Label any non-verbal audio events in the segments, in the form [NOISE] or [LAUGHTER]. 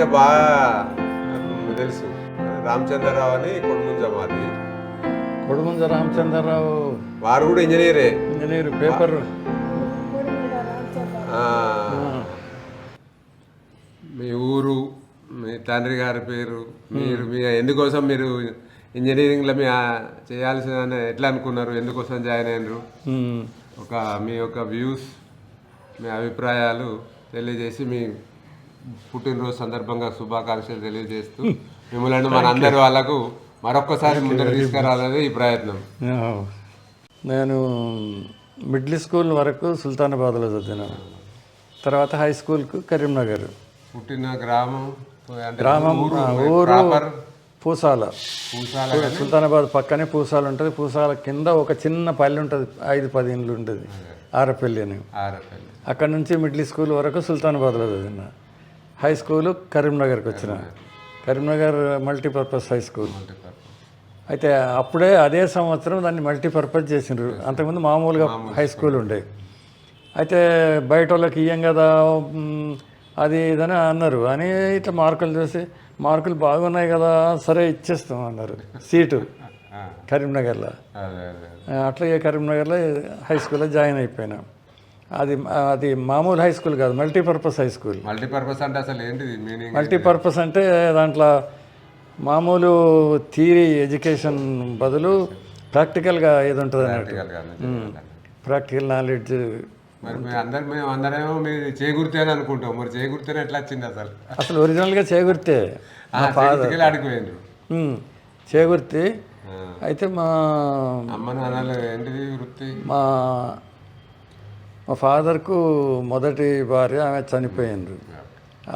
ఇక బాగా తెలుసు. రామచంద్రరావు అని కొడుముంజ మాది. కొడుముంజ రామచంద్రరావు వారు కూడా ఇంజనీరే. Engineer paper. మీ ఊరు మీ తండ్రి గారి పేరు మీరు మీ ఎందుకోసం మీరు ఇంజనీరింగ్లో మీ చేయాల్సిన ఎట్లా అనుకున్నారు? ఎందుకోసం జాయిన్ అయినరు. ఒక మీ యొక్క వ్యూస్ మీ అభిప్రాయాలు తెలియజేసి మీ పుట్టినరోజు సందర్భంగా శుభాకాంక్షలు తెలియజేస్తూ మిమ్మల్ని మన అందరి వాళ్ళకు మరొక్కసారి ముందర తీసుకురావాలనేది ఈ ప్రయత్నం. నేను మిడిల్ స్కూల్ వరకు సుల్తానాబాద్లో చదివినాను తర్వాత హై స్కూల్కు కరీంనగర్. పుట్టిన గ్రామం గ్రామం ఊరు పూసాల. సుల్తానాబాద్ పక్కనే పూసాల ఉంటుంది. పూసాల కింద ఒక చిన్న పల్లె ఉంటుంది. ఐదు పది ఇండ్లు ఉంటుంది. ఆరపల్లి అని. అక్కడ నుంచి మిడిల్ స్కూల్ వరకు సుల్తానాబాద్లో చదివిన. హై స్కూల్ కరీంనగర్కి వచ్చిన. కరీంనగర్ మల్టీపర్పస్ హై స్కూల్ అయితే అప్పుడే అదే సంవత్సరం దాన్ని మల్టీపర్పస్ చేసిండ్రు. అంతకుముందు మామూలుగా హై స్కూల్ ఉండే. అయితే బయట వాళ్ళకి ఇయ్యం కదా అది ఇదని అన్నారు. అని ఇట్లా మార్కులు చూసి మార్కులు బాగున్నాయి కదా సరే ఇచ్చేస్తాం అన్నారు. సీటు కరీంనగర్లో. అట్లాగే కరీంనగర్లో హై స్కూల్లో జాయిన్ అయిపోయినా. అది అది మామూలు హై స్కూల్ కాదు మల్టీపర్పస్ హై స్కూల్ మల్టీపర్పస్ అంటే అసలు ఏంటిది మీనింగ్ మల్టీపర్పస్ అంటే దాంట్లో మామూలు థియరీ ఎడ్యుకేషన్ బదులు ప్రాక్టికల్గా ఏది ఉంటుంది అన్నట్టు. ప్రాక్టికల్ నాలెడ్జ్ మరి మేము అందరు మేము అందరేమో మీరు చేకూరితే అని అనుకుంటాం. మరి చేకూరితేనే ఎట్లా వచ్చింది అసలు? అసలు ఒరిజినల్గా ఉమ్, చేగుర్తి ఆ. అయితే మా అమ్మ నాన్నలు ఏంటిది వృత్తి? మా మా ఫాదర్కు మొదటి భార్య ఆమె చనిపోయిండ్రు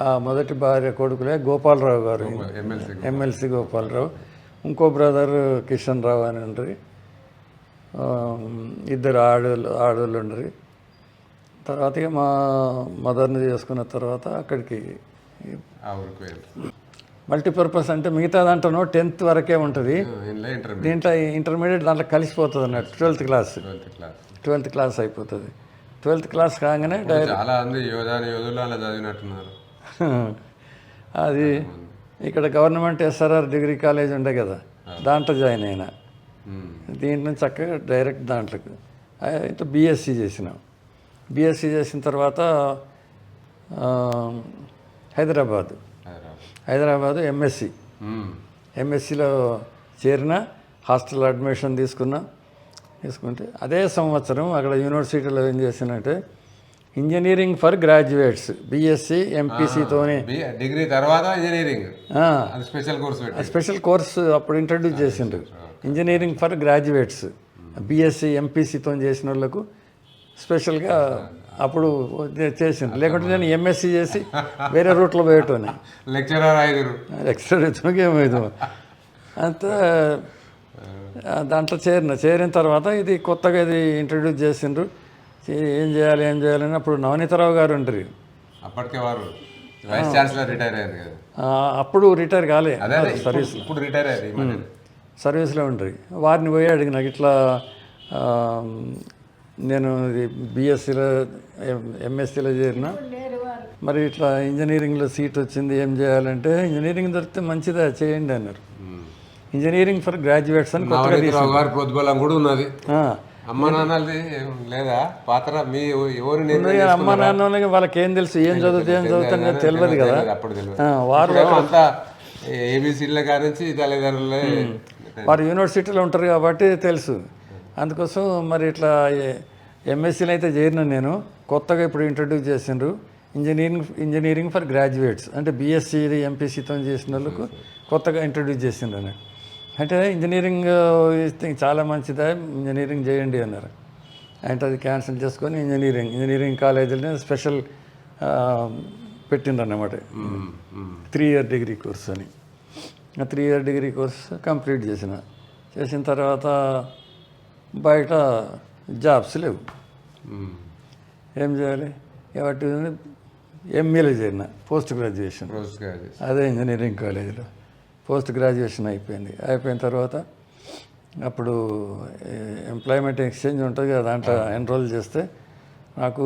ఆ మొదటి భార్య కొడుకులే గోపాలరావు గారు. ఎమ్మెల్సీ గోపాలరావు. ఇంకో బ్రదర్ కిషన్ రావు అని ఉండ్రి. ఇద్దరు ఆడోళ్ళు ఆడోళ్ళు ఉండ్రి. తర్వాత మా మదర్ని చేసుకున్న తర్వాత అక్కడికి మల్టీపర్పస్ అంటే మిగతా దాంట్లో టెన్త్ వరకే ఉంటుంది. దీంట్లో ఇంటర్మీడియట్ దాంట్లో కలిసిపోతుంది అన్నట్టు ట్వెల్త్ క్లాస్. ట్వెల్త్ క్లాస్ అయిపోతుంది. ట్వెల్త్ క్లాస్ కాగానే డై- చాలా మంది యోధాని యోధులు అలా చదివినట్టున్నారు. [LAUGHS] అది ఇక్కడ గవర్నమెంట్ ఎస్ఆర్ఆర్ డిగ్రీ కాలేజ్ ఉండే కదా దాంట్లో జాయిన్ అయినా. దీంట్లో చక్కగా డైరెక్ట్ దాంట్లోకి. అయితే బీఎస్సీ చేసినాం. బీఎస్సీ చేసిన తర్వాత హైదరాబాద్. హైదరాబాద్. ఎంఎస్సి. ఎంఎస్సిలో చేరిన హాస్టల్ అడ్మిషన్ తీసుకున్నా తీసుకుంటే అదే సంవత్సరం అక్కడ యూనివర్సిటీలో ఏం చేసినట్టే ఇంజనీరింగ్ ఫర్ గ్రాడ్యుయేట్స్ బీఎస్సీ ఎంపీసీతోని డిగ్రీ తర్వాత engineering. Special course special course అప్పుడు ఇంట్రడ్యూస్ చేసిండ్రు. Engineering for graduates. బీఎస్సీ ఎంపీసీతో చేసిన వాళ్ళకు స్పెషల్గా అప్పుడు చేసిండ్రు. లేకుంటే నేను ఎంఎస్సీ చేసి వేరే రూట్లో పోయేటోని. లెక్చరర్ ఎక్స్ట్రా రీతికి ఏమైంది అంతా దాంట్లో చేరిన చేరిన తర్వాత ఇది కొత్తగా ఇది ఇంట్రడ్యూస్ చేసిండ్రు. ఏం చేయాలి ఏం చేయాలని అప్పుడు నవనీతరావు గారు ఉంటారు అప్పటికే వారు వైస్ ఛాన్సలర్ రిటైర్ అయ్యారు కదా. అప్పుడు రిటైర్ కాలే అదే ఇప్పుడు రిటైర్ అయ్యారు ఈ మధ్య. సర్వీస్లో ఉంటారు వారిని పోయి అడిగిన ఇట్లా ఆ, నేను బీఎస్సీలో ఎంఎస్సీలో చేరిన. మరి ఇట్లా ఇంజనీరింగ్లో సీట్ వచ్చింది ఏం చేయాలంటే ఇంజనీరింగ్ దొరికితే మంచిదా చేయండి అన్నారు. ఇంజనీరింగ్ ఫర్ గ్రాడ్యుయేట్స్ అని కొత్తగా గారి ప్రోద్బలం కూడా ఉన్నది. అమ్మ నాన్నలది లేదా? పాత్ర మీ ఎవరు అమ్మ నాన్న వాళ్ళకి ఏం తెలుసు ఏం చదివితే ఏం చదువుతానే తెలియదు కదా. అప్పుడు తెలియదు. వారు అంతా ఏబిసిడ్ల కానించి తల్లిదండ్రులే వారు యూనివర్సిటీలో ఉంటారు కాబట్టి తెలుసు. అందుకోసం మరి ఇట్లా ఎంఎస్సీలో అయితే చేరిన నేను. కొత్తగా ఇప్పుడు ఇంట్రడ్యూస్ చేసిండ్రు. Engineering engineering for graduates. అంటే బీఎస్సీ ఎంపీసీతో చేసిన వాళ్ళకు కొత్తగా ఇంట్రడ్యూస్ చేసిండ్రు అని అంటే ఇంజనీరింగ్ ఇస్తే చాలా మంచిదా ఇంజనీరింగ్ చేయండి అన్నారు. అంటే అది క్యాన్సిల్ చేసుకొని ఇంజనీరింగ్ ఇంజనీరింగ్ కాలేజీలో స్పెషల్ పెట్టిండ్రు అన్నమాట um, um. Three year degree course అని. ఆ three year degree course complete చేసిన. చేసిన తర్వాత బయట జాబ్స్ లేవు. ఏం చేయాలి? కాబట్టి ఎంఏలో చేరిన పోస్ట్ గ్రాడ్యుయేషన్. అదే ఇంజనీరింగ్ కాలేజీలో. పోస్ట్ గ్రాడ్యుయేషన్ అయిపోయింది. అయిపోయిన తర్వాత అప్పుడు ఎంప్లాయ్మెంట్ ఎక్స్చేంజ్ ఉంటుంది కదా దాంట్లో ఎన్రోల్ చేస్తే నాకు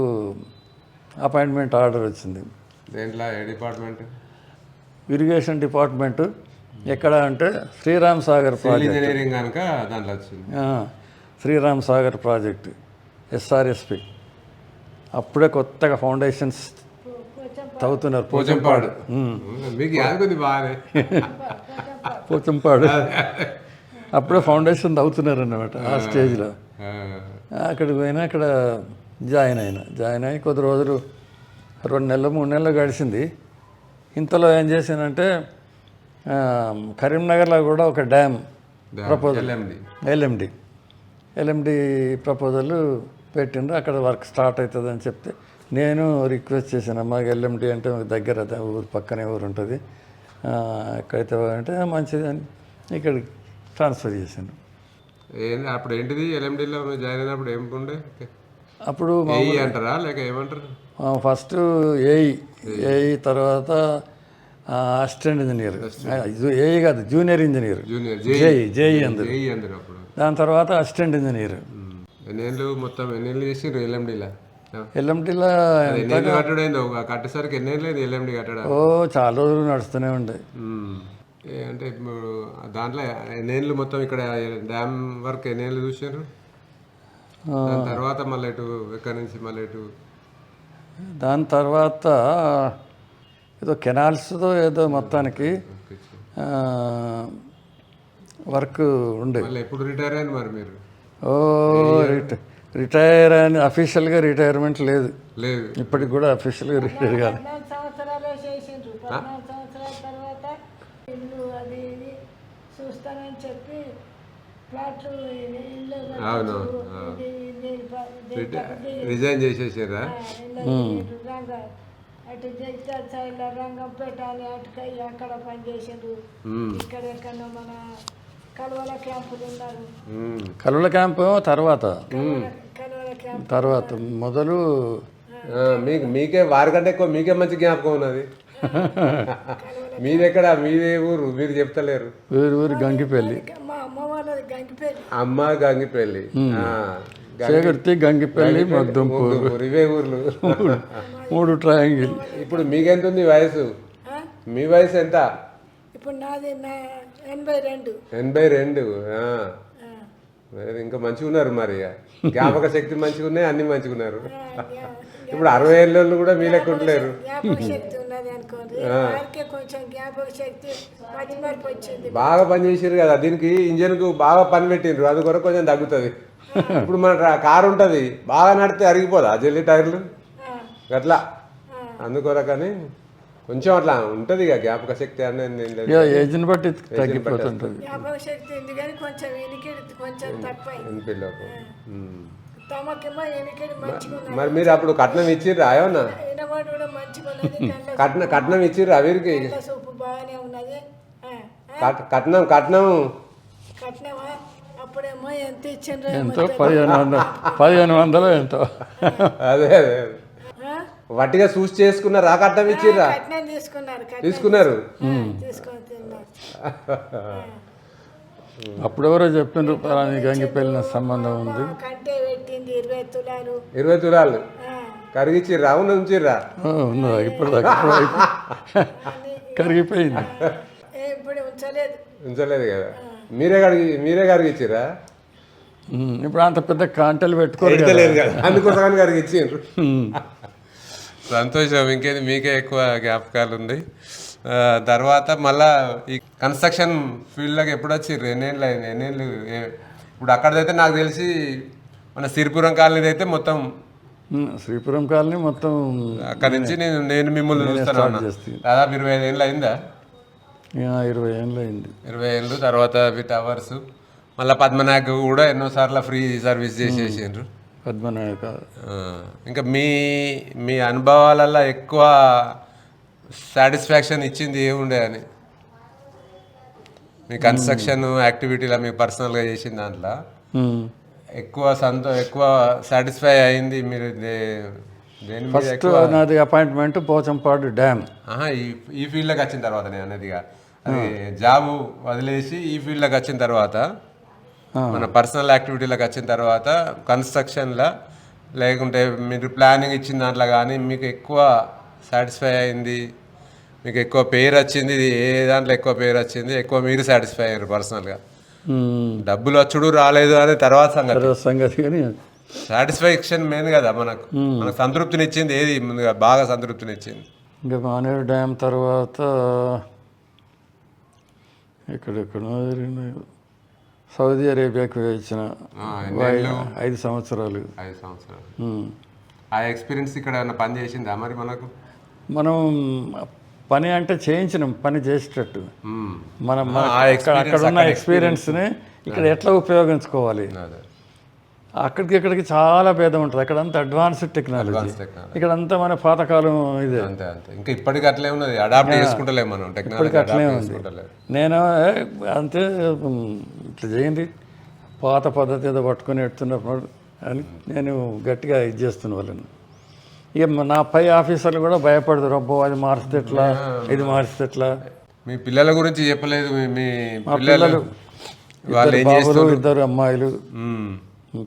అపాయింట్మెంట్ ఆర్డర్ వచ్చింది. దేంట్లో? ఏ డిపార్ట్మెంట్ ఇరిగేషన్ డిపార్ట్మెంటు ఎక్కడ అంటే శ్రీరామ్ సాగర్ ప్రాజెక్ట్ ఇంజనీరింగ్ కనుక దాంట్లో వచ్చింది. ఆ, శ్రీరామ్ సాగర్ ప్రాజెక్టు ఎస్ఆర్ఎస్పి అప్పుడే కొత్తగా ఫౌండేషన్స్ తవ్వుతున్నారు. పోచంపాడు. మీకు బాగానే. [LAUGHS] పోచంపాడు అప్పుడే ఫౌండేషన్ తవ్వుతున్నారు అన్నమాట ఆ స్టేజ్లో. అక్కడికి పోయినా అక్కడ జాయిన్ అయినా. జాయిన్ అయ్యి కొద్ది రోజులు రెండు నెలలు మూడు నెలలు గడిచింది. ఇంతలో ఏం చేశానంటే కరీంనగర్లో కూడా ఒక dam proposal. LMD. LMD. Proposal పెట్టిండ్రు. అక్కడ వర్క్ స్టార్ట్ అవుతుంది అని చెప్తే నేను రిక్వెస్ట్ చేశాను మాకు ఎల్ఎండి అంటే మాకు దగ్గర ఊరు పక్కనే ఊరు ఉంటుంది ఎక్కడైతే అంటే మంచిది అని ఇక్కడికి ట్రాన్స్ఫర్ చేశాను. అప్పుడు ఏంటిది? ఎల్ఎండిలో జాయిన్ అయినప్పుడు ఏం ఉండే? అప్పుడు ఏఈ అంటారా? లేక ఏమంటారు? ఫస్ట్ ఏఈ ఏఈ తర్వాత అసిస్టెంట్ ఇంజనీర్. ఏఈ కాదు junior engineer. Junior JE JE అందరు దాని తర్వాత అసిస్టెంట్ ఇంజనీర్. ఎన్నేళ్ళు మొత్తం ఎన్నేళ్ళు చేసిండ్రు ఎల్ఎండిలా ఎల్ఎంటీలో కట్టడైంది కట్టేసరికి ఎన్నేళ్ళు అయింది ఎల్ఎండి కట్టడం? ఓ చాలా రోజులు నడుస్తూనే ఉండే. అంటే ఇప్పుడు దాంట్లో ఎన్నేళ్ళు మొత్తం ఇక్కడ డ్యామ్ వర్క్ ఎన్నేళ్ళు చూసారు దాని తర్వాత మళ్ళీ ఇటు ఎక్కడి నుంచి మళ్ళీ ఇటు? దాని తర్వాత ఏదో కెనాల్స్తో ఏదో మొత్తానికి వర్క్ ఉండే. ఎప్పుడు రిటైర్ అయ్యారు మరి మీరు? ఓ రిట రిటైర్ అని అఫీషియల్గా రిటైర్మెంట్ లేదు. లేదు. ఇప్పటికి కూడా అఫీషియల్గా రిటైర్ కాదు. అవును, రిజైన్ చేసేసారా? ఆ, ఇల్లు ఇది రంగం అటు జగిత్యాల సైడ్లో రంగం పెట్టాలి అటుకై అక్కడ పని చేసిండ్రు. ఇక్కడ ఎక్కడో మన కలువల క్యాంపులు ఉన్నారు. కలుల క్యాంప్ తర్వాత. కలువల తర్వాత మొదలు మీకు మీకే వారికంటే ఎక్కువ మీకే మంచి జ్ఞాపకం ఉన్నది. మీదెక్కడ మీదే ఊరు మీరు చెప్తలేరు. వేరు వేరు గంగిపల్లి. అమ్మ గంగిపల్లి. చేకర్తి గంగిపల్లి. ముగ్గురు ఇవే ఊర్లు. మూడు ట్రయాంగిల్. ఇప్పుడు మీకెంత ఉంది వయసు? మీ వయసు ఎంత? ఇప్పుడు నాది ఎనభై రెండు. ఎనభై రెండు ఇంకా మంచిగా ఉన్నారు మరి. జ్ఞాపక శక్తి మంచిగా ఉన్నాయి అన్ని మంచిగా ఉన్నారు ఇప్పుడు అరవై ఏళ్ళు కూడా మీ లెక్క ఉండలేరు. బాగా పని చేసారు కదా దీనికి ఇంజన్కు బాగా పని పెట్టిండ్రు అది కొరకు కొంచెం తగ్గుతుంది. ఇప్పుడు మన కారు ఉంటది బాగా నడితే అరిగిపోదా జల్లి టైర్లు? అట్లా అందుకొరకని కొంచెం అట్లా ఉంటది ఇక జ్ఞాపక శక్తి అనేది ఏజ్ని బట్టి తగ్గిపోతుంటుంది. జ్ఞాపక శక్తి ఉంది కానీ కొంచెం వెనికిడి కొంచెం తక్కువ ఎనిపిల్లకు. ఉమ్. తమకేమో వెనికిడి మంచిగా ఉన్నది. మరి మీరు అప్పుడు కట్నం ఇచ్చిర్రా కళ్ళ [LAUGHS] కట్న కట్నం ఇచ్చిర్రా వీరికి? కట్నం కట్నం? కట్నమా? అప్పుడేమో ఎంత ఇచ్చిండ్రో ఎంతో? పదిహేను వందలు. పదిహేను వందలు ఎంతో? [LAUGHS] అదే అదే. వట్టిగా చూసి చేసుకున్నారా కట్నం ఇచ్చిర్రా? కట్నం తీసుకున్నారు తిన్నారు. [LAUGHS] అప్పుడెవరో చెప్పిండ్రు పలాని గంగిపల్లిన సంబంధం ఉంది. ఇరవై తులాలు. కరిగిచ్చిర్రా? అవును ఉంచిర్రా? ఉన్నదా? ఇప్పుడు కరిగిపోయింది. ఉంచలేదు. కదా? మీరే కడిగి మీరే కరిగిచ్చిర్రా? ఇప్పుడు అంత పెద్ద కాంటలు పెట్టుకోరు కదా. అందుకోసమని కరిగిచ్చిండ్రు సంతోషం. ఇంకేది మీకే ఎక్కువ జ్ఞాపకాలు ఉంది తర్వాత మళ్ళా ఈ కన్స్ట్రక్షన్ ఫీల్డ్లోకి ఎప్పుడు వచ్చిర్రు ఎన్నేళ్ళు అయింది? ఎన్నేళ్ళు ఇప్పుడు అక్కడైతే నాకు తెలిసి మన సిరిపురం కాలనీ అయితే మొత్తం శ్రీపురం కాలనీ మొత్తం అక్కడ నుంచి నేను నేను మిమ్మల్ని చూస్తాను. దాదాపు ఇరవై ఐదు ఏళ్ళు అయిందా? ఇరవై ఏళ్ళు అయింది. ఇరవై ఏళ్ళు తర్వాత టవర్స్. మళ్ళీ పద్మనాయక్ కూడా ఎన్నోసార్లు ఫ్రీ సర్వీస్ చేసేసిండ్రు. పద్మనాయక ఇంకా మీ మీ అనుభవాలలో ఎక్కువ సాటిస్ఫాక్షన్ ఇచ్చింది ఏముండే అని? మీ కన్స్ట్రక్షన్ యాక్టివిటీలో మీ పర్సనల్గా చేసిన దాంట్లో. ఎక్కువ సంతో ఎక్కువ సాటిస్ఫై అయింది మీరు ఫస్ట్ నాది అపాయింట్మెంట్ పోచంపాడు డ్యామ్. ఈ ఫీల్డ్లోకి వచ్చిన తర్వాత నేను అది జాబ్ వదిలేసి ఈ ఫీల్డ్లోకి వచ్చిన తర్వాత మన పర్సనల్ యాక్టివిటీలోకి వచ్చిన తర్వాత కన్స్ట్రక్షన్లో లేకుంటే మీరు ప్లానింగ్ ఇచ్చిన దాంట్లో కానీ మీకు ఎక్కువ సాటిస్ఫై అయింది మీకు ఎక్కువ పేరు వచ్చింది ఏ దాంట్లో ఎక్కువ పేరు వచ్చింది ఎక్కువ మీరు సాటిస్ఫై అయ్యారు పర్సనల్గా డబ్బులు వచ్చుడు రాలేదు అనే తర్వాత సంగతి. సంగతి కానీ సాటిస్ఫాక్షన్ మెయిన్ కదా మనకు. మనకు సంతృప్తినిచ్చింది ఏది? ముందుగా బాగా సంతృప్తినిచ్చింది. ఇంకా మానేరు డ్యామ్ తర్వాత ఎక్కడెక్కడ సౌదీ అరేబియాకి ఇచ్చిన? ఐదు సంవత్సరాలు. ఐదు సంవత్సరాలు. ఆ ఎక్స్పీరియన్స్ ఇక్కడ పని చేసిందా మరి మనకు? మనం పని అంటే చేయించినాం పని చేసేటట్టు. మనం అక్కడ అక్కడ ఉన్న అక్కడ ఎక్స్పీరియన్స్ని ఇక్కడ ఎట్లా ఉపయోగించుకోవాలి? అక్కడికి ఇక్కడికి చాలా భేదం ఉంటుంది. అక్కడంతా అడ్వాన్స్డ్ టెక్నాలజీ technology. ఇక్కడంతా మన పాతకాలం ఇదే. అంతే అంతే. ఇంకా ఇప్పటికి అట్లే ఉన్నది. అడాప్ట్ చేసుకుంటలేము మనం. టెక్నాలజీ అట్లే ఉంది. నేను అంతే ఇట్లా చేయండి పాత పద్ధతి ఏదో పట్టుకొని ఎడుతున్నప్పుడు అని నేను గట్టిగా ఇది చేస్తున్న వాళ్ళని. ఇక నా పై ఆఫీసర్లు కూడా భయపడతారు. అబ్బో అది మారిస్తే ఎట్లా? ఇది మారిస్తే ఎట్లా? మీ పిల్లల గురించి చెప్పలేదు. మీ- పిల్లలు బాబులు ఇద్దరు అమ్మాయిలు. మ్మ్.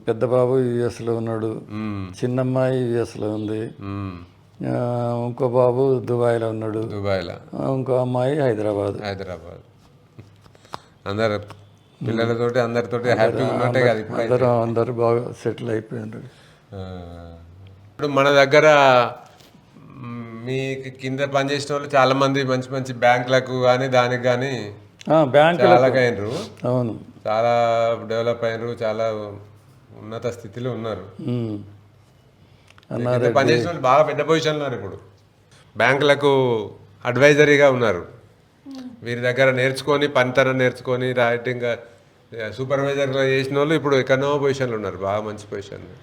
పెద్ద బాబు యుఎస్లో ఉన్నాడు. మ్మ్. చిన్న అమ్మాయి యుఎస్లో ఉంది. ఇంకో బాబు దుబాయ్లో ఉన్నాడు. దుబాయ్లో. ఇంకో అమ్మాయి హైదరాబాద్. హైదరాబాద్. అందరు పిల్లలతోటి అందరితోటి హ్యాపీగా ఉన్నట్టే కదా ఇప్పుడు అందరూ అందరూ బాగా సెటిల్ అయిపోయినారు. ఇప్పుడు మన దగ్గర మ్, కింద పనిచేసిన వాళ్ళు చాలా మంది మంచి మంచి బ్యాంకులకు కానీ దానికి కానీ బ్యాంకు చాలా అయినరు. అవును. చాలా డెవలప్ అయినరు చాలా ఉన్నత స్థితిలో ఉన్నారు. పనిచేసిన వాళ్ళు బాగా పెద్ద పొజిషన్ ఉన్నారు ఇప్పుడు. బ్యాంకులకు అడ్వైజరీగా ఉన్నారు. వీరి దగ్గర నేర్చుకొని పనితనం నేర్చుకొని రైటింగ్ సూపర్వైజర్గా చేసిన వాళ్ళు ఇప్పుడు ఎక్కడో పొజిషన్లో ఉన్నారు. బాగా మంచి పొజిషన్లు